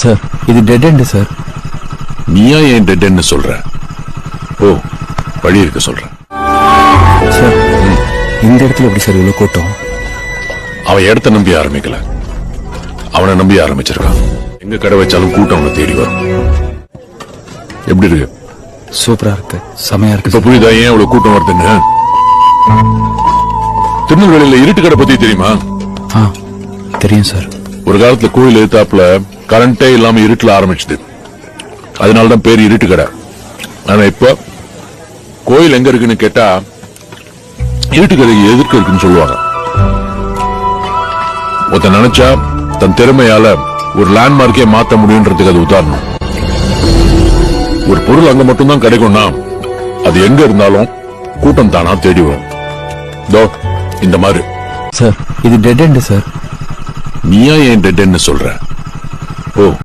Sir இது dead end sir நீயா ஏன் டெட்ன்னு சொல்ற? ஓ வழி இருக்க சொல்ற. சார் இந்த இடத்துல எப்படி சார் இவ்வளோ கூட்டம்? அவன் இடத்த நம்பி ஆரம்பிக்கல. அவனை நம்பி ஆரம்பிச்சிருக்கான். எங்க கடை வச்சாலும் கூட்டம் அவனை தேடி வரும். எப்படி இருக்கு? சூப்பரா இருக்கு. செமையா இருக்கு இப்ப புரியுதா? ஏன் அவ்வளவு கூட்டம் வருதுன்னு? திருநெல்வேலியில இருட்டு கடை பத்தி தெரியுமா? ஆ தெரியும் சார் ஒரு காலத்துல கோயில் எதிர்த்தாப்புல கரண்டே இல்லாம இருட்டுல ஆரம்பிச்சது. அதனாலதான் பேர் இருட்டு கடை ஆனா இப்ப கோயில் எங்க இருக்குன்னு கேட்டா இருட்டு கடைக்கு எதிர்க்க இருக்குன்னு சொல்லுவாங்க. ஒருத்தன் நினைச்சா தன் திறமையால ஒரு லேண்ட்மார்க்கே மாத்த முடியுன்றதுக்கு அது உதாரணம். ஒரு பொருள் அங்க மட்டும்தான் கிடைக்கும்னா அது எங்க இருந்தாலும் கூட்டம் தானா தேடி வரும். தோ இந்த மாதிரி சார் இது டெட் எண்டு சார். நீயா ஏன் டெட்ன்னு சொல்ற? ஓ